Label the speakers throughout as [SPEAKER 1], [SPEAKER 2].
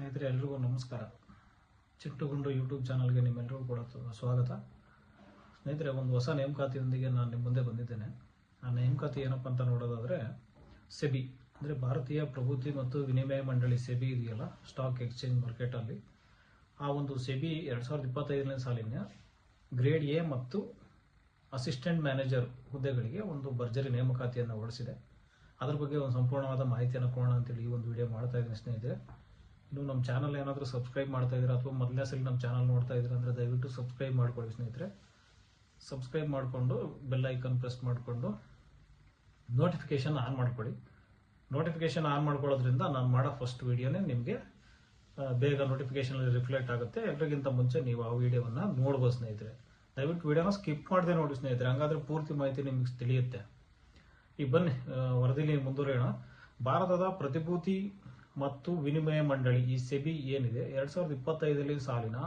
[SPEAKER 1] ಸ್ನೇಹಿತರೆ, ಎಲ್ರಿಗೂ ನಮಸ್ಕಾರ. ಚಿಟ್ಟುಗುಂಡು ಯೂಟ್ಯೂಬ್ ಚಾನಲ್ಗೆ ನಿಮ್ಮೆಲ್ಲರಿಗೂ ಕೂಡ ಸ್ವಾಗತ. ಸ್ನೇಹಿತರೆ, ಒಂದು ಹೊಸ ನೇಮಕಾತಿಯೊಂದಿಗೆ ನಾನು ನಿಮ್ಮ ಮುಂದೆ ಬಂದಿದ್ದೇನೆ. ಆ ನೇಮಕಾತಿ ಏನಪ್ಪ ಅಂತ ನೋಡೋದಾದರೆ, ಸೆಬಿ, ಅಂದರೆ ಭಾರತೀಯ ಪ್ರಭುತಿ ಮತ್ತು ವಿನಿಮಯ ಮಂಡಳಿ ಸೆಬಿ ಇದೆಯಲ್ಲ ಸ್ಟಾಕ್ ಎಕ್ಸ್ಚೇಂಜ್ ಮಾರ್ಕೆಟಲ್ಲಿ ಆ ಒಂದು ಸೆಬಿ ಎರಡು ಸಾವಿರದ ಇಪ್ಪತ್ತೈದನೇ ಸಾಲಿನ ಗ್ರೇಡ್ ಎ ಮತ್ತು ಅಸಿಸ್ಟೆಂಟ್ ಮ್ಯಾನೇಜರ್ ಹುದ್ದೆಗಳಿಗೆ ಒಂದು ಭರ್ಜರಿ ನೇಮಕಾತಿಯನ್ನು ಹೊರಡಿಸಿದೆ. ಅದ್ರ ಬಗ್ಗೆ ಒಂದು ಸಂಪೂರ್ಣವಾದ ಮಾಹಿತಿಯನ್ನು ಕೊಡೋಣ ಅಂತೇಳಿ ಈ ಒಂದು ವಿಡಿಯೋ ಮಾಡ್ತಾ ಇದ್ದೀನಿ ಸ್ನೇಹಿತರೆ. ನೀವು ನಮ್ಮ ಚಾನಲ್ ಏನಾದರೂ ಸಬ್ಸ್ಕ್ರೈಬ್ ಮಾಡ್ತಾ ಇದ್ದೀರಾ ಅಥವಾ ಮೊದಲನೇ ಸಲ ನಮ್ಮ ಚಾನಲ್ ನೋಡ್ತಾ ಇದ್ದೀರಾ ಅಂದರೆ ದಯವಿಟ್ಟು ಸಬ್ಸ್ಕ್ರೈಬ್ ಮಾಡ್ಕೊಳ್ಳಿ ಸ್ನೇಹಿತರೆ. ಸಬ್ಸ್ಕ್ರೈಬ್ ಮಾಡಿಕೊಂಡು ಬೆಲ್ ಐಕನ್ ಪ್ರೆಸ್ ಮಾಡಿಕೊಂಡು ನೋಟಿಫಿಕೇಷನ್ ಆನ್ ಮಾಡ್ಕೊಳ್ಳಿ. ನೋಟಿಫಿಕೇಷನ್ ಆನ್ ಮಾಡ್ಕೊಳ್ಳೋದ್ರಿಂದ ನಾನು ಮಾಡೋ ಫಸ್ಟ್ ವಿಡಿಯೋನೇ ನಿಮಗೆ ಬೇಗ ನೋಟಿಫಿಕೇಶನ್ ರಿಫ್ಲೆಕ್ಟ್ ಆಗುತ್ತೆ. ಎಲ್ಲರಿಗಿಂತ ಮುಂಚೆ ನೀವು ಆ ವಿಡಿಯೋವನ್ನು ನೋಡ್ಬೋದು ಸ್ನೇಹಿತರೆ. ದಯವಿಟ್ಟು ವಿಡಿಯೋನ ಸ್ಕಿಪ್ ಮಾಡದೆ ನೋಡಿ ಸ್ನೇಹಿತರೆ. ಹಂಗಾದ್ರೆ ಪೂರ್ತಿ ಮಾಹಿತಿ ನಿಮಗೆ ತಿಳಿಯುತ್ತೆ. ಈ ಬನ್ನಿ ವರದಿಲಿ ಮುಂದುವರಿಯೋಣ. ಭಾರತದ ಪ್ರತಿಭೂತಿ ಮತ್ತು ವಿನಿಮಯ ಮಂಡಳಿ ಈ ಸೆಬಿ ಏನಿದೆ? ಎರಡ್ ಸಾವಿರದ ಇಪ್ಪತ್ತೈದರಲ್ಲಿ ಸಾಲಿನ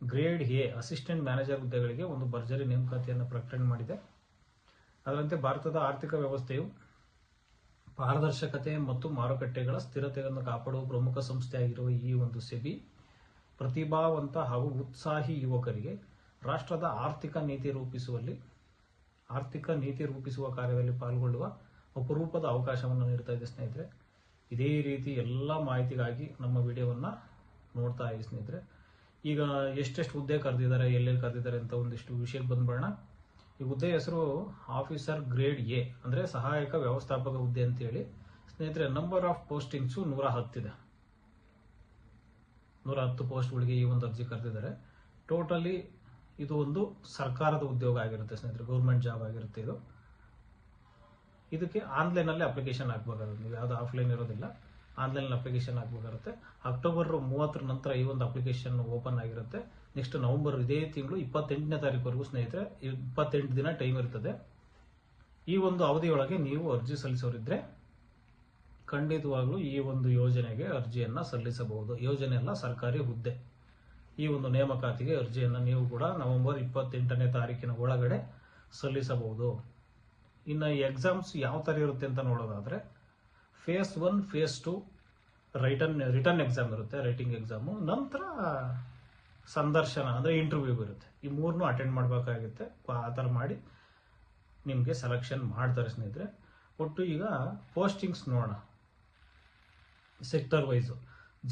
[SPEAKER 1] ಗ್ರೇಡ್ ಎ, ಅಸಿಸ್ಟೆಂಟ್ ಮ್ಯಾನೇಜರ್ ಹುದ್ದೆಗಳಿಗೆ ಒಂದು ಭರ್ಜರಿ ನೇಮಕಾತಿಯನ್ನು ಪ್ರಕಟಣೆ ಮಾಡಿದೆ. ಅದರಂತೆ ಭಾರತದ ಆರ್ಥಿಕ ವ್ಯವಸ್ಥೆಯು ಪಾರದರ್ಶಕತೆ ಮತ್ತು ಮಾರುಕಟ್ಟೆಗಳ ಸ್ಥಿರತೆಯನ್ನು ಕಾಪಾಡುವ ಪ್ರಮುಖ ಸಂಸ್ಥೆಯಾಗಿರುವ ಈ ಒಂದು ಸೆಬಿ, ಪ್ರತಿಭಾವಂತ ಹಾಗೂ ಉತ್ಸಾಹಿ ಯುವಕರಿಗೆ ರಾಷ್ಟ್ರದ ಆರ್ಥಿಕ ನೀತಿ ರೂಪಿಸುವಲ್ಲಿ, ಆರ್ಥಿಕ ನೀತಿ ರೂಪಿಸುವ ಕಾರ್ಯದಲ್ಲಿ ಪಾಲ್ಗೊಳ್ಳುವ ಅಪರೂಪದ ಅವಕಾಶವನ್ನು ನೀಡ್ತಾ ಇದೆ ಸ್ನೇಹಿತರೆ. ಇದೇ ರೀತಿ ಎಲ್ಲ ಮಾಹಿತಿಗಾಗಿ ನಮ್ಮ ವಿಡಿಯೋವನ್ನು ನೋಡ್ತಾ ಇರಿ ಸ್ನೇಹಿತರೆ. ಈಗ ಎಷ್ಟೆಷ್ಟು ಹುದ್ದೆ ಕರೆದಿದ್ದಾರೆ, ಎಲ್ಲೆಲ್ಲಿ ಕರೆದಿದ್ದಾರೆ ಅಂತ ಒಂದಿಷ್ಟು ವಿಷಯಕ್ಕೆ ಬಂದ್ಬಿಡೋಣ. ಈ ಹುದ್ದೆ ಹೆಸರು ಆಫೀಸರ್ ಗ್ರೇಡ್ ಎ ಅಂದರೆ ಸಹಾಯಕ ವ್ಯವಸ್ಥಾಪಕ ಹುದ್ದೆ ಅಂತೇಳಿ ಸ್ನೇಹಿತರೆ ನಂಬರ್ ಆಫ್ ಪೋಸ್ಟಿಂಗ್ಸು ನೂರ ಹತ್ತಿದೆ ನೂರ ಹತ್ತು ಪೋಸ್ಟ್ಗಳಿಗೆ ಈ ಒಂದು ಅರ್ಜಿ ಕರೆದಿದ್ದಾರೆ. ಟೋಟಲಿ ಇದು ಒಂದು ಸರ್ಕಾರದ ಉದ್ಯೋಗ ಆಗಿರುತ್ತೆ ಸ್ನೇಹಿತರೆ, ಗೌರ್ಮೆಂಟ್ ಜಾಬ್ ಆಗಿರುತ್ತೆ ಇದು. ಇದಕ್ಕೆ ಆನ್ಲೈನಲ್ಲಿ ಅಪ್ಲಿಕೇಶನ್ ಹಾಕ್ಬೇಕಾಗುತ್ತೆ ನೀವು ಯಾವುದು ಆಫ್ಲೈನ್ ಇರೋದಿಲ್ಲ ಆನ್ಲೈನ್ ಅಪ್ಲಿಕೇಶನ್ ಹಾಕ್ಬೇಕಾಗುತ್ತೆ. ಅಕ್ಟೋಬರ್ ಮೂವತ್ತರ ನಂತರ ಈ ಒಂದು ಅಪ್ಲಿಕೇಶನ್ ಓಪನ್ ಆಗಿರುತ್ತೆ. ನೆಕ್ಸ್ಟ್ ನವೆಂಬರ್ ಇದೇ ತಿಂಗಳು ಇಪ್ಪತ್ತೆಂಟನೇ ತಾರೀಕುವರೆಗೂ ಸ್ನೇಹಿತರೆ, ಇಪ್ಪತ್ತೆಂಟು ದಿನ ಟೈಮ್ ಇರ್ತದೆ. ಈ ಒಂದು ಅವಧಿಯೊಳಗೆ ನೀವು ಅರ್ಜಿ ಸಲ್ಲಿಸೋರಿದ್ರೆ ಖಂಡಿತವಾಗ್ಲೂ ಈ ಒಂದು ಯೋಜನೆಗೆ ಅರ್ಜಿಯನ್ನ ಸಲ್ಲಿಸಬಹುದು. ಯೋಜನೆ ಅಲ್ಲ, ಸರ್ಕಾರಿ ಹುದ್ದೆ. ಈ ಒಂದು ನೇಮಕಾತಿಗೆ ಅರ್ಜಿಯನ್ನು ನೀವು ಕೂಡ ನವೆಂಬರ್ ಇಪ್ಪತ್ತೆಂಟನೇ ತಾರೀಕಿನ ಒಳಗಡೆ ಸಲ್ಲಿಸಬಹುದು. ಇನ್ನು ಎಕ್ಸಾಮ್ಸ್ ಯಾವ ಥರ ಇರುತ್ತೆ ಅಂತ ನೋಡೋದಾದರೆ phase one phase two written return exam ಇರುತ್ತೆ ರೈಟಿಂಗ್ ಎಕ್ಸಾಮು ನಂತರ ಸಂದರ್ಶನ, ಅಂದರೆ ಇಂಟರ್ವ್ಯೂ ಇರುತ್ತೆ. ಈ ಮೂರನ್ನೂ ಅಟೆಂಡ್ ಮಾಡಬೇಕಾಗುತ್ತೆ. ಆ ಥರ ಮಾಡಿ ನಿಮಗೆ ಸೆಲೆಕ್ಷನ್ ಮಾಡ್ತಾರೆ ಸ್ನೇಹಿತರೆ. ಒಟ್ಟು ಈಗ ಪೋಸ್ಟಿಂಗ್ಸ್ ನೋಡೋಣ. ಸೆಕ್ಟರ್ ವೈಸು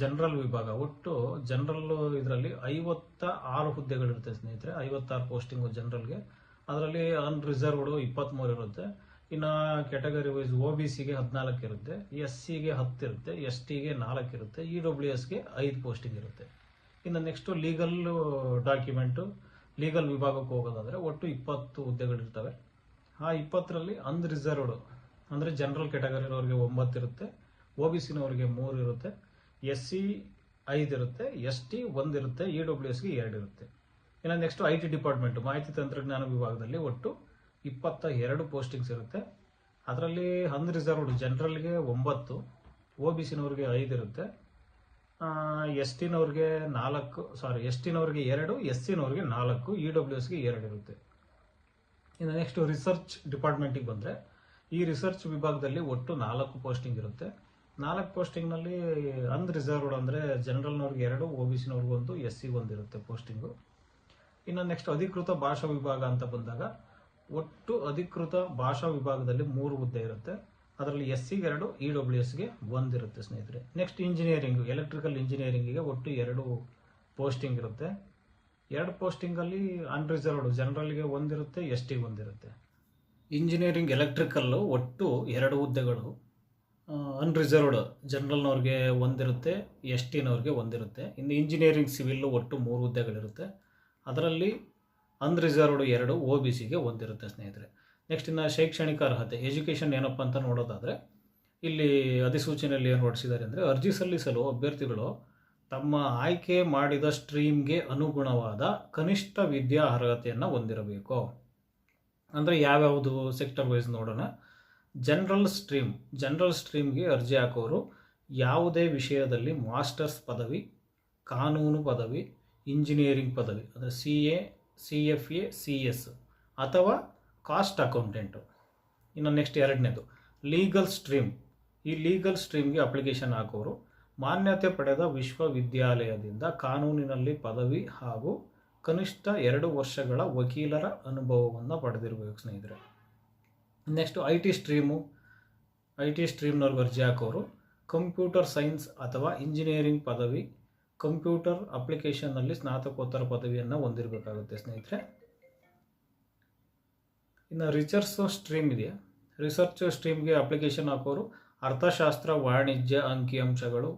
[SPEAKER 1] ಜನರಲ್ ವಿಭಾಗ. ಒಟ್ಟು ಜನರಲ್ ಇದರಲ್ಲಿ ಐವತ್ತ ಆರು ಹುದ್ದೆಗಳಿರುತ್ತೆ ಸ್ನೇಹಿತರೆ. ಐವತ್ತಾರು ಪೋಸ್ಟಿಂಗು ಜನರಲ್ಗೆ ಅದರಲ್ಲಿ ಅನ್ರಿಸರ್ವ್ಡು ಇಪ್ಪತ್ತ್ಮೂರು ಇರುತ್ತೆ. ಇನ್ನು ಕ್ಯಾಟಗರಿ ವೈಸ್ ಒ ಬಿ ಸಿಗೆ ಹದಿನಾಲ್ಕು ಇರುತ್ತೆ. ಎಸ್ ಸಿಗೆ ಹತ್ತು ಇರುತ್ತೆ. ಎಸ್ ಟಿಗೆ ನಾಲ್ಕು ಇರುತ್ತೆ. ಇ ಡಬ್ಲ್ಯೂ ಎಸ್ಗೆ ಐದು ಪೋಸ್ಟಿಂಗ್ ಇರುತ್ತೆ. ಇನ್ನು ನೆಕ್ಸ್ಟು ಲೀಗಲ್ ಡಾಕ್ಯುಮೆಂಟು ಲೀಗಲ್ ವಿಭಾಗಕ್ಕೆ ಹೋಗೋದಾದರೆ ಒಟ್ಟು ಇಪ್ಪತ್ತು ಹುದ್ದೆಗಳಿರ್ತವೆ. ಆ ಇಪ್ಪತ್ತರಲ್ಲಿ ಅನ್ರಿಸರ್ವ್ಡ್ ಅಂದರೆ ಜನರಲ್ ಕ್ಯಾಟಗರಿನವ್ರಿಗೆ ಒಂಬತ್ತು ಇರುತ್ತೆ. ಒ ಬಿ ಸಿನವ್ರಿಗೆ ಮೂರು ಇರುತ್ತೆ. ಎಸ್ ಸಿ ಐದು ಇರುತ್ತೆ. ಎಸ್ ಟಿ ಒಂದಿರುತ್ತೆ. ಇ ಡಬ್ಲ್ಯೂ ಎಸ್ಗೆ ಎರಡು ಇರುತ್ತೆ. ಇನ್ನು ನೆಕ್ಸ್ಟ್ ಐ ಟಿ ಡಿಪಾರ್ಟ್ಮೆಂಟ್ ಮಾಹಿತಿ ತಂತ್ರಜ್ಞಾನ ವಿಭಾಗದಲ್ಲಿ ಒಟ್ಟು ಇಪ್ಪತ್ತ ಎರಡು ಪೋಸ್ಟಿಂಗ್ಸ್ ಇರುತ್ತೆ. ಅದರಲ್ಲಿ ಅನ್ರಿಸರ್ವ್ಡ್ ಜನರಲ್ಗೆ ಒಂಬತ್ತು ಒ ಬಿ ಸಿನವ್ರಿಗೆ ಐದು ಇರುತ್ತೆ. ಎಸ್ ಟಿನವ್ರಿಗೆ ನಾಲ್ಕು ಸಾರಿ ಎಸ್ ಟಿನವ್ರಿಗೆ ಎರಡು ಎಸ್ ಸಿನವ್ರಿಗೆ ನಾಲ್ಕು ಇ ಡಬ್ಲ್ಯೂ ಎಸ್ಗೆ ಎರಡು ಇರುತ್ತೆ. ಇನ್ನು ನೆಕ್ಸ್ಟ್ ರಿಸರ್ಚ್ ಡಿಪಾರ್ಟ್ಮೆಂಟಿಗೆ ಬಂದರೆ, ಈ ರಿಸರ್ಚ್ ವಿಭಾಗದಲ್ಲಿ ಒಟ್ಟು ನಾಲ್ಕು ಪೋಸ್ಟಿಂಗ್ ಇರುತ್ತೆ. ನಾಲ್ಕು ಪೋಸ್ಟಿಂಗ್ನಲ್ಲಿ ಅನ್ರಿಸರ್ವ್ಡ್ ಅಂದರೆ ಜನರಲ್ನವ್ರಿಗೆ ಎರಡು ಒ ಬಿ ಸಿನವ್ರಿಗೊಂದು ಎಸ್ ಸಿಗೊಂದಿರುತ್ತೆ ಪೋಸ್ಟಿಂಗು ಇನ್ನು ನೆಕ್ಸ್ಟ್ ಅಧಿಕೃತ ಭಾಷಾ ವಿಭಾಗ ಅಂತ ಬಂದಾಗ ಒಟ್ಟು ಅಧಿಕೃತ ಭಾಷಾ ವಿಭಾಗದಲ್ಲಿ ಮೂರು ಹುದ್ದೆ ಇರುತ್ತೆ. ಅದರಲ್ಲಿ ಎಸ್ ಸಿಗೆ ಎರಡು ಇ ಡಬ್ಲ್ಯೂ ಎಸ್ಗೆ ಒಂದಿರುತ್ತೆ ಸ್ನೇಹಿತರೆ. ನೆಕ್ಸ್ಟ್ ಇಂಜಿನಿಯರಿಂಗ್ ಎಲೆಕ್ಟ್ರಿಕಲ್ ಇಂಜಿನಿಯರಿಂಗಿಗೆ ಒಟ್ಟು ಎರಡು ಪೋಸ್ಟಿಂಗ್ ಇರುತ್ತೆ. ಎರಡು ಪೋಸ್ಟಿಂಗಲ್ಲಿ ಅನ್ರಿಸರ್ವ್ಡ್ ಜನರಲ್ಗೆ ಒಂದಿರುತ್ತೆ ಎಸ್ ಟಿ ಒಂದಿರುತ್ತೆ ಇಂಜಿನಿಯರಿಂಗ್ ಎಲೆಕ್ಟ್ರಿಕಲ್ಲು ಒಟ್ಟು ಎರಡು ಹುದ್ದೆಗಳು. ಅನ್ರಿಸರ್ವ್ಡ್ ಜನರಲ್ನವ್ರಿಗೆ ಒಂದಿರುತ್ತೆ ಎಸ್ ಟಿನವ್ರಿಗೆ ಒಂದಿರುತ್ತೆ ಇನ್ನು ಇಂಜಿನಿಯರಿಂಗ್ ಸಿವಿಲ್ಲು ಒಟ್ಟು ಮೂರು ಹುದ್ದೆಗಳಿರುತ್ತೆ. ಅದರಲ್ಲಿ ಅನ್ರಿಸರ್ವ್ಡ್ ಎರಡು ಒ ಬಿ ಸಿಗೆ ಒಂದಿರುತ್ತೆ ಸ್ನೇಹಿತರೆ. ನೆಕ್ಸ್ಟ್ ಇನ್ನು ಶೈಕ್ಷಣಿಕ ಅರ್ಹತೆ ಎಜುಕೇಷನ್ ಏನಪ್ಪ ಅಂತ ನೋಡೋದಾದರೆ, ಇಲ್ಲಿ ಅಧಿಸೂಚನೆಯಲ್ಲಿ ಏನು ಹೊರಡಿಸಿದ್ದಾರೆ ಅಂದರೆ ಅರ್ಜಿ ಸಲ್ಲಿಸಲು ಅಭ್ಯರ್ಥಿಗಳು ತಮ್ಮ ಆಯ್ಕೆ ಮಾಡಿದ ಸ್ಟ್ರೀಮ್ಗೆ ಅನುಗುಣವಾದ ಕನಿಷ್ಠ ವಿದ್ಯಾ ಅರ್ಹತೆಯನ್ನು ಹೊಂದಿರಬೇಕು. ಅಂದರೆ ಯಾವ್ಯಾವುದು ಸೆಕ್ಟರ್ ವೈಸ್ ನೋಡೋಣ. ಜನರಲ್ ಸ್ಟ್ರೀಮ್ ಜನರಲ್ ಸ್ಟ್ರೀಮ್ಗೆ ಅರ್ಜಿ ಹಾಕೋರು ಯಾವುದೇ ವಿಷಯದಲ್ಲಿ ಮಾಸ್ಟರ್ಸ್ ಪದವಿ, ಕಾನೂನು ಪದವಿ ಇಂಜಿನಿಯರಿಂಗ್ ಪದವಿ, ಅಂದರೆ C A C F A C S ಅಥವಾ ಕಾಸ್ಟ್ ಅಕೌಂಟೆಂಟು. ಇನ್ನು ನೆಕ್ಸ್ಟ್ ಎರಡನೇದು ಲೀಗಲ್ ಸ್ಟ್ರೀಮ್ ಈ ಲೀಗಲ್ ಸ್ಟ್ರೀಮ್ಗೆ ಅಪ್ಲಿಕೇಶನ್ ಹಾಕೋರು. ಮಾನ್ಯತೆ ಪಡೆದ ವಿಶ್ವವಿದ್ಯಾಲಯದಿಂದ ಕಾನೂನಿನಲ್ಲಿ ಪದವಿ ಹಾಗೂ ಕನಿಷ್ಠ ಎರಡು ವರ್ಷಗಳ ವಕೀಲರ ಅನುಭವವನ್ನು ಪಡೆದಿರಬೇಕು ಸ್ನೇಹಿತರೆ. Next I T stream I T ಸ್ಟ್ರೀಮ್ನವ್ರಿಗೆ ಅರ್ಜಿ ಹಾಕೋರು. ಕಂಪ್ಯೂಟರ್ ಸೈನ್ಸ್ ಅಥವಾ ಇಂಜಿನಿಯರಿಂಗ್ ಪದವಿ ಕಂಪ್ಯೂಟರ್ ಅಪ್ಲಿಕೇಶನ್ನಲ್ಲಿ ಸ್ನಾತಕೋತ್ತರ ಪದವಿಯನ್ನು ಹೊಂದಿರಬೇಕಾಗುತ್ತೆ, ಸ್ನೇಹಿತರೆ. ಇನ್ನು ರಿಸರ್ಚ್ ಸ್ಟ್ರೀಮ್ ಇದೆಯಾ? ರಿಸರ್ಚ್ ಸ್ಟ್ರೀಮ್ಗೆ ಅಪ್ಲಿಕೇಶನ್ ಹಾಕೋರು ಅರ್ಥಶಾಸ್ತ್ರ, ವಾಣಿಜ್ಯ, ಅಂಕಿಅಂಶಗಳು,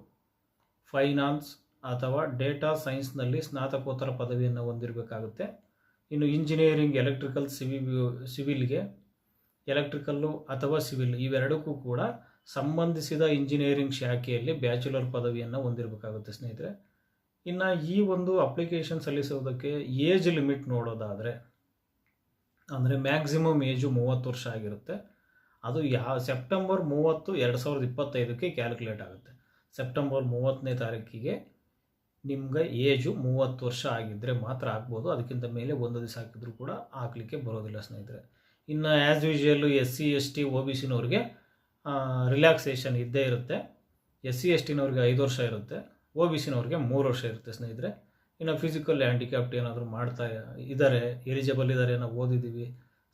[SPEAKER 1] ಫೈನಾನ್ಸ್ ಅಥವಾ ಡೇಟಾ ಸೈನ್ಸ್ನಲ್ಲಿ ಸ್ನಾತಕೋತ್ತರ ಪದವಿಯನ್ನು ಹೊಂದಿರಬೇಕಾಗುತ್ತೆ. ಇನ್ನು ಇಂಜಿನಿಯರಿಂಗ್, ಎಲೆಕ್ಟ್ರಿಕಲ್, ಸಿವಿ, ಸಿವಿಲ್ಗೆ, ಎಲೆಕ್ಟ್ರಿಕಲ್ಲು ಅಥವಾ ಸಿವಿಲ್ ಇವೆರಡಕ್ಕೂ ಕೂಡ ಸಂಬಂಧಿಸಿದ ಇಂಜಿನಿಯರಿಂಗ್ ಶಾಖೆಯಲ್ಲಿ ಬ್ಯಾಚುಲರ್ ಪದವಿಯನ್ನು ಹೊಂದಿರಬೇಕಾಗುತ್ತೆ, ಸ್ನೇಹಿತರೆ. ಇನ್ನು ಈ ಒಂದು ಅಪ್ಲಿಕೇಶನ್ ಸಲ್ಲಿಸೋದಕ್ಕೆ ಏಜ್ ಲಿಮಿಟ್ ನೋಡೋದಾದರೆ, ಅಂದರೆ ಮ್ಯಾಕ್ಸಿಮಮ್ ಏಜು ಮೂವತ್ತು ವರ್ಷ ಆಗಿರುತ್ತೆ. ಅದು ಯಾವ ಸೆಪ್ಟೆಂಬರ್ ಮೂವತ್ತು ಎರಡು ಸಾವಿರದ ಇಪ್ಪತ್ತೈದಕ್ಕೆ ಕ್ಯಾಲ್ಕುಲೇಟ್ ಆಗುತ್ತೆ. ಸೆಪ್ಟೆಂಬರ್ ಮೂವತ್ತನೇ ತಾರೀಕಿಗೆ ನಿಮ್ಗೆ ಏಜು ಮೂವತ್ತು ವರ್ಷ ಆಗಿದ್ದರೆ ಮಾತ್ರ ಆಗ್ಬೋದು. ಅದಕ್ಕಿಂತ ಮೇಲೆ ಒಂದು ದಿವಸ ಹಾಕಿದ್ರು ಕೂಡ ಹಾಕ್ಲಿಕ್ಕೆ ಬರೋದಿಲ್ಲ ಸ್ನೇಹಿತರೆ. ಇನ್ನು as usual S C S T O B ಸಿನವ್ರಿಗೆ relaxation ಇದ್ದೇ ಇರುತ್ತೆ. ಎಸ್ ಸಿ ಎಸ್ ಟಿನವ್ರಿಗೆ ಐದು ವರ್ಷ ಇರುತ್ತೆ. ಒ ಬಿ ಸಿನವ್ರಿಗೆ ಮೂರು ವರ್ಷ ಇರುತ್ತೆ ಸ್ನೇಹಿತರೆ. ಇನ್ನು ಫಿಸಿಕಲ್ ಹ್ಯಾಂಡಿಕ್ಯಾಪ್ಟ್ ಏನಾದರೂ ಮಾಡ್ತಾ ಇದ್ದಾರೆ ಎಲಿಜಿಬಲ್ ಇದ್ದಾರೆ, ನಾವು ಓದಿದ್ದೀವಿ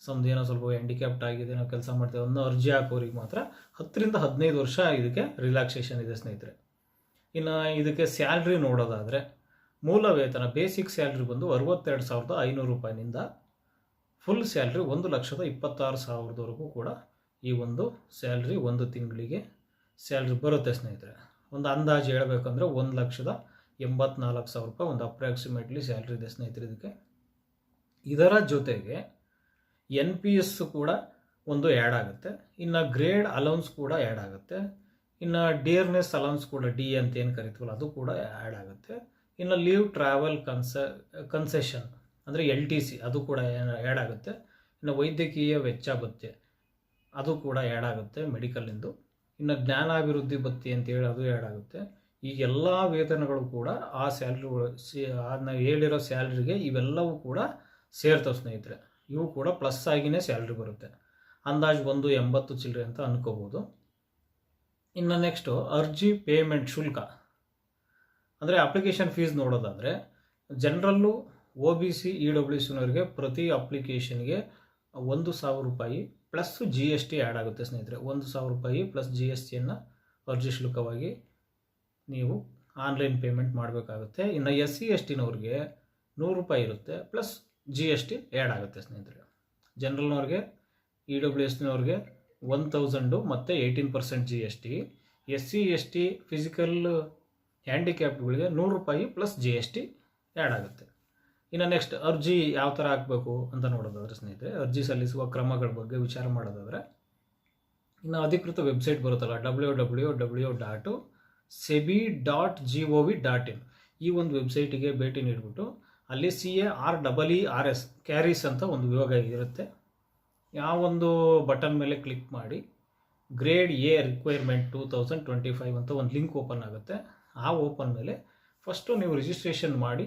[SPEAKER 1] ಸಮ್ದು ಏನೋ ಸ್ವಲ್ಪ ಹ್ಯಾಂಡಿಕ್ಯಾಪ್ಟ್ ಆಗಿದೆ, ನಾವು ಕೆಲಸ ಮಾಡ್ತೇವೆ ಅನ್ನೋ ಅರ್ಜಿ ಹಾಕೋರಿಗೆ ಮಾತ್ರ ಹತ್ತರಿಂದ ಹದಿನೈದು ವರ್ಷ ಇದಕ್ಕೆ ರಿಲ್ಯಾಕ್ಸೇಷನ್ ಇದೆ ಸ್ನೇಹಿತರೆ. ಇನ್ನು ಇದಕ್ಕೆ ಸ್ಯಾಲ್ರಿ ನೋಡೋದಾದರೆ, ಮೂಲ ವೇತನ ಬೇಸಿಕ್ ಸ್ಯಾಲ್ರಿ ಬಂದು ಅರವತ್ತೆರಡು ಸಾವಿರದ ಐನೂರು ರೂಪಾಯಿನಿಂದ ಫುಲ್ ಸ್ಯಾಲ್ರಿ ಒಂದು ಲಕ್ಷದ ಇಪ್ಪತ್ತಾರು ಸಾವಿರದವರೆಗೂ ಕೂಡ ಈ ಒಂದು ಸ್ಯಾಲ್ರಿ ಒಂದು ತಿಂಗಳಿಗೆ ಸ್ಯಾಲ್ರಿ ಬರುತ್ತೆ ಸ್ನೇಹಿತರೆ. ಒಂದು ಅಂದಾಜು ಹೇಳಬೇಕಂದ್ರೆ ಒಂದು ಲಕ್ಷದ ಎಂಬತ್ನಾಲ್ಕು ಸಾವಿರ ರೂಪಾಯಿ ಒಂದು ಅಪ್ರಾಕ್ಸಿಮೇಟ್ಲಿ ಸ್ಯಾಲ್ರಿ ಇದೆ ಸ್ನೇಹಿತರೆ ಇದಕ್ಕೆ. ಇದರ ಜೊತೆಗೆ ಎನ್ ಪಿ ಎಸ್ ಕೂಡ ಒಂದು ಆ್ಯಡ್ ಆಗುತ್ತೆ. ಇನ್ನು ಗ್ರೇಡ್ ಅಲೌನ್ಸ್ ಕೂಡ ಆ್ಯಡ್ ಆಗುತ್ತೆ. ಇನ್ನು ಡಿಯರ್ನೆಸ್ ಅಲೌನ್ಸ್ ಕೂಡ ಡಿ ಅಂತ ಏನು ಕರಿತೀವಲ್ಲ, ಅದು ಕೂಡ ಆ್ಯಡ್ ಆಗುತ್ತೆ. ಇನ್ನು ಲೀವ್ ಟ್ರಾವೆಲ್ ಕನ್ಸ ಕನ್ಸೆಷನ್ ಅಂದರೆ ಎಲ್ ಟಿ ಸಿ ಅದು ಕೂಡ ಆ್ಯಡ್ ಆಗುತ್ತೆ. ಇನ್ನು ವೈದ್ಯಕೀಯ ವೆಚ್ಚ ಭತ್ಯೆ ಅದು ಕೂಡ ಆ್ಯಡ್ ಆಗುತ್ತೆ ಮೆಡಿಕಲಿಂದು ಇನ್ನು ಜ್ಞಾನಾಭಿವೃದ್ಧಿ ಭತ್ತಿ ಅಂತೇಳಿ ಅದು ಆಗುತ್ತೆ. ಈ ಎಲ್ಲ ವೇತನಗಳು ಕೂಡ ಆ ಸ್ಯಾಲ್ರಿಗಳು ಸಿ ನಾವು ಹೇಳಿರೋ ಸ್ಯಾಲ್ರಿಗೆ ಇವೆಲ್ಲವೂ ಕೂಡ ಸೇರ್ತವೆ ಸ್ನೇಹಿತರೆ. ಇವು ಕೂಡ ಪ್ಲಸ್ ಆಗಿನೇ ಸ್ಯಾಲ್ರಿ ಬರುತ್ತೆ. ಅಂದಾಜು ಒಂದು ಎಂಬತ್ತು ಚಿಲ್ಲರೆ ಅಂತ ಅನ್ಕೋಬೋದು. ಇನ್ನು ನೆಕ್ಸ್ಟು ಅರ್ಜಿ ಪೇಮೆಂಟ್ ಶುಲ್ಕ. ಅಂದರೆ ಅಪ್ಲಿಕೇಶನ್ ಫೀಸ್ ನೋಡೋದಾದರೆ ಜನರಲ್ಲೂ O B C E W ಸಿನವರಿಗೆ ಪ್ರತಿ ಅಪ್ಲಿಕೇಶನ್ಗೆ ಒಂದು ಸಾವಿರ ರೂಪಾಯಿ plus G S T add ಆಗುತ್ತೆ ಸ್ನೇಹಿತರೆ. ಒಂದು ಸಾವಿರ ರೂಪಾಯಿ ಪ್ಲಸ್ ಜಿ ಎಸ್ ಟಿಯನ್ನು ಅರ್ಜಿ ಶುಲ್ಕವಾಗಿ ನೀವು ಆನ್ಲೈನ್ ಪೇಮೆಂಟ್ ಮಾಡಬೇಕಾಗುತ್ತೆ. ಇನ್ನು ಎಸ್ ಸಿ ಎಸ್ ಟಿನವ್ರಿಗೆ ನೂರು ರೂಪಾಯಿ ಇರುತ್ತೆ. Plus G S T add ಆಗುತ್ತೆ ಸ್ನೇಹಿತರೆ. ಜನರಲ್ನವ್ರಿಗೆ ಇ ಡಬ್ಲ್ಯೂ ಎಸ್ನವ್ರಿಗೆ ಒನ್ ತೌಸಂಡು ಮತ್ತು eighteen percent G S T S C S T physical ಹ್ಯಾಂಡಿಕ್ಯಾಪ್ಗಳಿಗೆ ನೂರು ರೂಪಾಯಿ plus G S T add ಆಗುತ್ತೆ. ಇನ್ನು ನೆಕ್ಸ್ಟ್ ಅರ್ಜಿ ಯಾವ ಥರ ಹಾಕಬೇಕು ಅಂತ ನೋಡೋದಾದ್ರೆ ಸ್ನೇಹಿತರೆ, ಅರ್ಜಿ ಸಲ್ಲಿಸುವ ಕ್ರಮಗಳ ಬಗ್ಗೆ ವಿಚಾರ ಮಾಡೋದಾದರೆ, ಇನ್ನು ಅಧಿಕೃತ ವೆಬ್ಸೈಟ್ ಬರುತ್ತಲ್ಲ W W W dot SEBI dot G O V dot in ಈ ಒಂದು ವೆಬ್ಸೈಟಿಗೆ ಭೇಟಿ ನೀಡಿಬಿಟ್ಟು ಅಲ್ಲಿ C A R double E R S careers ಅಂತ ಒಂದು ವಿಭಾಗ ಇರುತ್ತೆ. ಯಾವ ಒಂದು ಬಟನ್ ಮೇಲೆ ಕ್ಲಿಕ್ ಮಾಡಿ grade A requirement two thousand twenty five ಅಂತ ಒಂದು ಲಿಂಕ್ ಓಪನ್ ಆಗುತ್ತೆ. ಆ ಓಪನ್ ಮೇಲೆ ಫಸ್ಟು ನೀವು ರಿಜಿಸ್ಟ್ರೇಷನ್ ಮಾಡಿ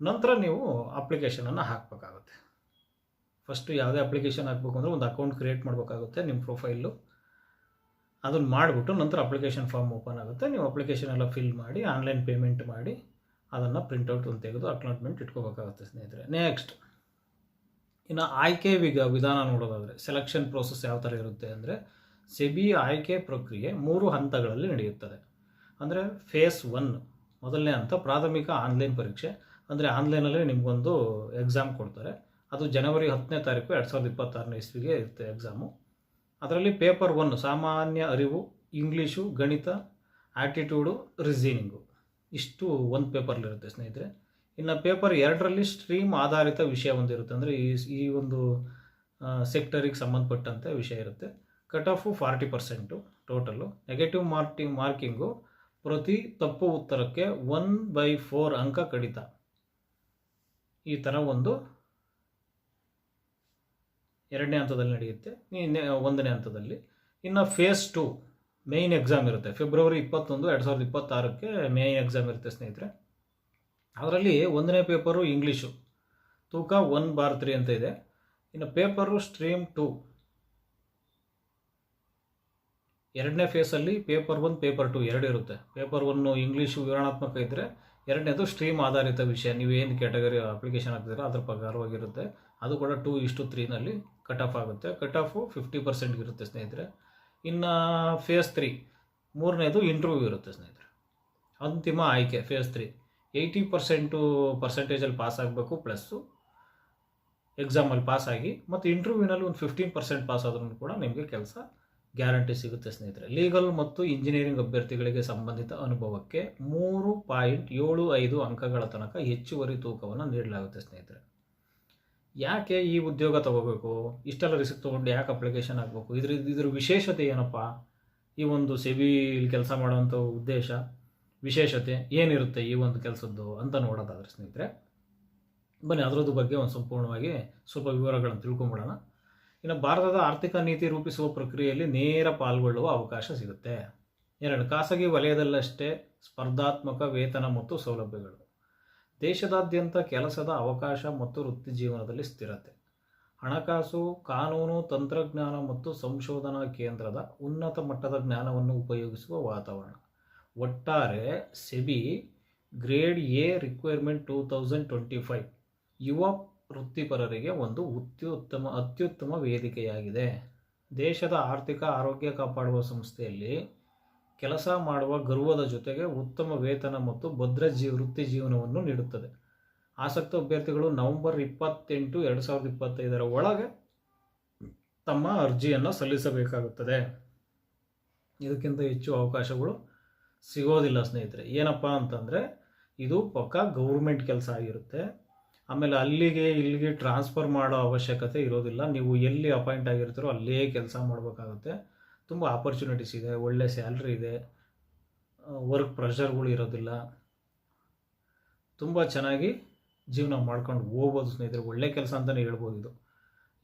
[SPEAKER 1] ನಂತರ ನೀವು ಅಪ್ಲಿಕೇಶನನ್ನು ಹಾಕಬೇಕಾಗುತ್ತೆ. ಫಸ್ಟು ಯಾವುದೇ ಅಪ್ಲಿಕೇಶನ್ ಹಾಕಬೇಕು ಅಂದರೆ ಒಂದು ಅಕೌಂಟ್ ಕ್ರಿಯೇಟ್ ಮಾಡಬೇಕಾಗುತ್ತೆ ನಿಮ್ಮ ಪ್ರೊಫೈಲು ಅದನ್ನು ಮಾಡಿಬಿಟ್ಟು ನಂತರ ಅಪ್ಲಿಕೇಶನ್ ಫಾರ್ಮ್ ಓಪನ್ ಆಗುತ್ತೆ. ನೀವು ಅಪ್ಲಿಕೇಶನ್ ಎಲ್ಲ ಫಿಲ್ ಮಾಡಿ ಆನ್ಲೈನ್ ಪೇಮೆಂಟ್ ಮಾಡಿ, ಅದನ್ನು ಪ್ರಿಂಟೌಟ್ ಒಂದು ತೆಗೆದು ಅಕ್ನಾಟ್ಮೆಂಟ್ ಇಟ್ಕೋಬೇಕಾಗುತ್ತೆ ಸ್ನೇಹಿತರೆ. ನೆಕ್ಸ್ಟ್ ಇನ್ನು ಆಯ್ಕೆ ವಿಗ, ವಿಧಾನ ನೋಡೋದಾದರೆ ಸೆಲೆಕ್ಷನ್ ಪ್ರೋಸೆಸ್ ಯಾವ ಥರ ಇರುತ್ತೆ ಅಂದರೆ, ಸೆಬಿ ಆಯ್ಕೆ ಪ್ರಕ್ರಿಯೆ ಮೂರು ಹಂತಗಳಲ್ಲಿ ನಡೆಯುತ್ತದೆ. ಅಂದರೆ ಫೇಸ್ ಒನ್ ಮೊದಲನೇ ಹಂತ ಪ್ರಾಥಮಿಕ ಆನ್ಲೈನ್ ಪರೀಕ್ಷೆ ಅಂದರೆ ಆನ್ಲೈನಲ್ಲಿ ನಿಮಗೊಂದು ಎಕ್ಸಾಮ್ ಕೊಡ್ತಾರೆ. ಅದು ಜನವರಿ ಹತ್ತನೇ ತಾರೀಕು ಎರಡು ಸಾವಿರದ ಇಪ್ಪತ್ತಾರನೇ ಇಸ್ವಿಗೆ ಇರುತ್ತೆ ಎಕ್ಸಾಮು ಅದರಲ್ಲಿ ಪೇಪರ್ ಒನ್ ಸಾಮಾನ್ಯ ಅರಿವು ಇಂಗ್ಲೀಷು ಗಣಿತ ಆ್ಯಟಿಟ್ಯೂಡು ರಿಸೀನಿಂಗು ಇಷ್ಟು ಒಂದು ಪೇಪರ್ಲಿರುತ್ತೆ ಸ್ನೇಹಿತರೆ. ಇನ್ನು ಪೇಪರ್ ಎರಡರಲ್ಲಿ ಸ್ಟ್ರೀಮ್ ಆಧಾರಿತ ವಿಷಯ ಒಂದಿರುತ್ತೆ ಅಂದರೆ ಈ ಈ ಒಂದು ಸೆಕ್ಟರಿಗೆ ಸಂಬಂಧಪಟ್ಟಂತೆ ವಿಷಯ ಇರುತ್ತೆ. Cut off forty percent total negative marking marking ಪ್ರತಿ ತಪ್ಪು ಉತ್ತರಕ್ಕೆ ಒನ್ ಬೈ ಫೋರ್ ಅಂಕ ಕಡಿತ. ಈ ಥರ ಒಂದು ಎರಡನೇ ಹಂತದಲ್ಲಿ ನಡೆಯುತ್ತೆ. ಒಂದನೇ ಹಂತದಲ್ಲಿ. ಇನ್ನು ಫೇಸ್ ಟು ಮೇಯ್ನ್ ಎಕ್ಸಾಮ್ ಇರುತ್ತೆ. ಫೆಬ್ರವರಿ ಇಪ್ಪತ್ತೊಂದು, ಎರಡು ಸಾವಿರದ ಇಪ್ಪತ್ತಾರಕ್ಕೆ ಮೇಯ್ನ್ ಎಕ್ಸಾಮ್ ಇರುತ್ತೆ ಸ್ನೇಹಿತರೆ. ಅದರಲ್ಲಿ ಒಂದನೇ ಪೇಪರು ಇಂಗ್ಲೀಷು ತೂಕ ಒನ್ ಬಾರ್ ತ್ರೀ ಅಂತ ಇದೆ. ಇನ್ನು ಪೇಪರು ಸ್ಟ್ರೀಮ್ ಟು ಎರಡನೇ ಫೇಸಲ್ಲಿ ಪೇಪರ್ ಒನ್ ಪೇಪರ್ ಟು ಎರಡು ಇರುತ್ತೆ. ಪೇಪರ್ ಒನ್ನು ಇಂಗ್ಲೀಷು ವಿವರಣಾತ್ಮಕ ಇದ್ದರೆ ಎರಡನೇದು ಸ್ಟ್ರೀಮ್ ಆಧಾರಿತ ವಿಷಯ. ನೀವು ಏನು ಕ್ಯಾಟಗರಿ ಅಪ್ಲಿಕೇಶನ್ ಹಾಕ್ತೀರ ಅದ್ರ ಪ್ರಕಾರವಾಗಿರುತ್ತೆ. ಅದು ಕೂಡ ಟೂ ಇಷ್ಟು ತ್ರೀನಲ್ಲಿ ಕಟ್ ಆಫ್ ಆಗುತ್ತೆ. ಕಟ್ ಆಫು ಫಿಫ್ಟಿ ಪರ್ಸೆಂಟ್ಗೆ ಇರುತ್ತೆ ಸ್ನೇಹಿತರೆ. ಇನ್ನು ಫೇಸ್ ತ್ರೀ ಮೂರನೇದು ಇಂಟರ್ವ್ಯೂ ಇರುತ್ತೆ ಸ್ನೇಹಿತರೆ. ಅಂತಿಮ ಆಯ್ಕೆ ಫೇಸ್ ತ್ರೀ ಏಯ್ಟಿ ಪರ್ಸೆಂಟು ಪರ್ಸೆಂಟೇಜಲ್ಲಿ ಪಾಸ್ ಆಗಬೇಕು ಪ್ಲಸ್ಸು ಎಕ್ಸಾಮಲ್ಲಿ ಪಾಸ್ ಆಗಿ, ಮತ್ತು ಇಂಟರ್ವ್ಯೂನಲ್ಲಿ ಒಂದು ಫಿಫ್ಟೀನ್ ಪರ್ಸೆಂಟ್ ಪಾಸ್ ಆದ್ರೂ ಕೂಡ ನಿಮಗೆ ಕೆಲಸ ಗ್ಯಾರಂಟಿ ಸಿಗುತ್ತೆ ಸ್ನೇಹಿತರೆ. ಲೀಗಲ್ ಮತ್ತು ಇಂಜಿನಿಯರಿಂಗ್ ಅಭ್ಯರ್ಥಿಗಳಿಗೆ ಸಂಬಂಧಿತ ಅನುಭವಕ್ಕೆ ಮೂರು ಪಾಯಿಂಟ್ ಏಳು ಐದು ಅಂಕಗಳ ತನಕ ಹೆಚ್ಚುವರಿ ತೂಕವನ್ನು ನೀಡಲಾಗುತ್ತೆ ಸ್ನೇಹಿತರೆ. ಯಾಕೆ ಈ ಉದ್ಯೋಗ ತಗೋಬೇಕು? ಇಷ್ಟೆಲ್ಲ ರಿಸ್ಕ್ ತೊಗೊಂಡು ಯಾಕೆ ಅಪ್ಲಿಕೇಶನ್ ಹಾಕಬೇಕು? ಇದ್ರ ಇದ್ರ ವಿಶೇಷತೆ ಏನಪ್ಪ? ಈ ಒಂದು ಸೆಬಿಲಿ ಕೆಲಸ ಮಾಡುವಂಥ ಉದ್ದೇಶ, ವಿಶೇಷತೆ ಏನಿರುತ್ತೆ ಈ ಒಂದು ಕೆಲಸದ್ದು ಅಂತ ನೋಡೋದಾದ್ರೆ ಸ್ನೇಹಿತರೆ. ಬನ್ನಿ, ಅದರದ್ದು ಬಗ್ಗೆ ಒಂದು ಸಂಪೂರ್ಣವಾಗಿ ಸ್ವಲ್ಪ ವಿವರಗಳನ್ನು ತಿಳ್ಕೊಂಬಿಡೋಣ. ಇನ್ನು ಭಾರತದ ಆರ್ಥಿಕ ನೀತಿ ರೂಪಿಸುವ ಪ್ರಕ್ರಿಯೆಯಲ್ಲಿ ನೇರ ಪಾಲ್ಗೊಳ್ಳುವ ಅವಕಾಶ ಸಿಗುತ್ತೆ. ಎರಡು, ಖಾಸಗಿ ವಲಯದಲ್ಲಷ್ಟೇ ಸ್ಪರ್ಧಾತ್ಮಕ ವೇತನ ಮತ್ತು ಸೌಲಭ್ಯಗಳು. ದೇಶದಾದ್ಯಂತ ಕೆಲಸದ ಅವಕಾಶ ಮತ್ತು ವೃತ್ತಿ ಜೀವನದಲ್ಲಿ ಸ್ಥಿರತೆ. ಹಣಕಾಸು, ಕಾನೂನು, ತಂತ್ರಜ್ಞಾನ ಮತ್ತು ಸಂಶೋಧನಾ ಕೇಂದ್ರದ ಉನ್ನತ ಮಟ್ಟದ ಜ್ಞಾನವನ್ನು ಉಪಯೋಗಿಸುವ ವಾತಾವರಣ. ಒಟ್ಟಾರೆ SEBI grade A requirement two thousand twenty five ಯುವ ವೃತ್ತಿಪರರಿಗೆ ಒಂದು ಉತ್ಯುತ್ತಮ, ಅತ್ಯುತ್ತಮ ವೇದಿಕೆಯಾಗಿದೆ. ದೇಶದ ಆರ್ಥಿಕ ಆರೋಗ್ಯ ಕಾಪಾಡುವ ಸಂಸ್ಥೆಯಲ್ಲಿ ಕೆಲಸ ಮಾಡುವ ಗರ್ವದ ಜೊತೆಗೆ ಉತ್ತಮ ವೇತನ ಮತ್ತು ಭದ್ರ ಜೀವ ವೃತ್ತಿ ಜೀವನವನ್ನು ನೀಡುತ್ತದೆ. ಆಸಕ್ತ ಅಭ್ಯರ್ಥಿಗಳು ನವೆಂಬರ್ ಇಪ್ಪತ್ತೆಂಟು, ಎರಡು ಸಾವಿರದ ಇಪ್ಪತ್ತೈದರ ಒಳಗೆ ತಮ್ಮ ಅರ್ಜಿಯನ್ನು ಸಲ್ಲಿಸಬೇಕಾಗುತ್ತದೆ. ಇದಕ್ಕಿಂತ ಹೆಚ್ಚು ಅವಕಾಶಗಳು ಸಿಗೋದಿಲ್ಲ ಸ್ನೇಹಿತರೆ. ಏನಪ್ಪ ಅಂತಂದರೆ, ಇದು ಪಕ್ಕ ಗೌರ್ಮೆಂಟ್ ಕೆಲಸ ಆಗಿರುತ್ತೆ. ಆಮೇಲೆ ಅಲ್ಲಿಗೆ ಇಲ್ಲಿಗೆ ಟ್ರಾನ್ಸ್ಫರ್ ಮಾಡೋ ಅವಶ್ಯಕತೆ ಇರೋದಿಲ್ಲ. ನೀವು ಎಲ್ಲಿ ಅಪಾಯಿಂಟ್ ಆಗಿರ್ತೀರೋ ಅಲ್ಲೇ ಕೆಲಸ ಮಾಡಬೇಕಾಗುತ್ತೆ. ತುಂಬ ಆಪರ್ಚುನಿಟೀಸ್ ಇದೆ, ಒಳ್ಳೆ ಸ್ಯಾಲ್ರಿ ಇದೆ ವರ್ಕ್ ಪ್ರೆಷರ್ಗಳು ಇರೋದಿಲ್ಲ. ತುಂಬ ಚೆನ್ನಾಗಿ ಜೀವನ ಮಾಡ್ಕೊಂಡು ಹೋಗ್ಬೋದು ಸ್ನೇಹಿತರೆ, ಒಳ್ಳೆ ಕೆಲಸ ಅಂತಲೇ ಹೇಳ್ಬೋದು ಇದು.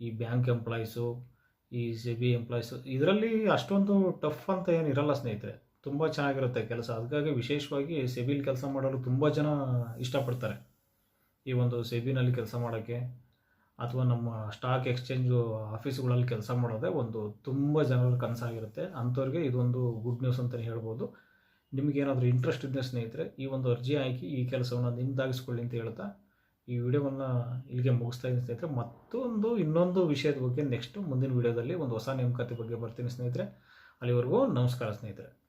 [SPEAKER 1] ಈ ಬ್ಯಾಂಕ್ ಎಂಪ್ಲಾಯೀಸು ಈ ಸಿ ಬಿ ಎಂಪ್ಲಾಯೀಸು ಇದರಲ್ಲಿ ಅಷ್ಟೊಂದು ಟಫ್ ಅಂತ ಏನು ಇರಲ್ಲ ಸ್ನೇಹಿತರೆ. ತುಂಬ ಚೆನ್ನಾಗಿರುತ್ತೆ ಕೆಲಸ. ಅದಕ್ಕಾಗಿ ವಿಶೇಷವಾಗಿ ಸಿಬಿಲ್ ಕೆಲಸ ಮಾಡಲು ತುಂಬ ಜನ ಇಷ್ಟಪಡ್ತಾರೆ. ಈ ಒಂದು ಸೆಬಿನಲ್ಲಿ ಕೆಲಸ ಮಾಡೋಕ್ಕೆ ಅಥವಾ ನಮ್ಮ ಸ್ಟಾಕ್ ಎಕ್ಸ್ಚೇಂಜು ಆಫೀಸ್ಗಳಲ್ಲಿ ಕೆಲಸ ಮಾಡೋದೇ ಒಂದು ತುಂಬ ಜನರ ಕನಸಾಗಿರುತ್ತೆ. ಅಂಥವ್ರಿಗೆ ಇದೊಂದು ಗುಡ್ ನ್ಯೂಸ್ ಅಂತಲೇ ಹೇಳ್ಬೋದು. ನಿಮಗೇನಾದರೂ ಇಂಟ್ರೆಸ್ಟ್ ಇದ್ದರೆ ಸ್ನೇಹಿತರೆ, ಈ ಒಂದು ಅರ್ಜಿ ಹಾಕಿ ಈ ಕೆಲಸವನ್ನು ನಿಮ್ದಾಗಿಸ್ಕೊಳ್ಳಿ ಅಂತ ಹೇಳ್ತಾ ಈ ವಿಡಿಯೋವನ್ನು ಇಲ್ಲಿಗೆ ಮುಗಿಸ್ತಾ ಇದ್ದೀನಿ ಸ್ನೇಹಿತರೆ. ಮತ್ತೊಂದು, ಇನ್ನೊಂದು ವಿಷಯದ ಬಗ್ಗೆ ನೆಕ್ಸ್ಟ್ ಮುಂದಿನ ವಿಡಿಯೋದಲ್ಲಿ ಒಂದು ಹೊಸ ನೇಮಕಾತಿ ಬಗ್ಗೆ ಬರ್ತೀನಿ ಸ್ನೇಹಿತರೆ. ಅಲ್ಲಿವರೆಗೂ ನಮಸ್ಕಾರ ಸ್ನೇಹಿತರೆ.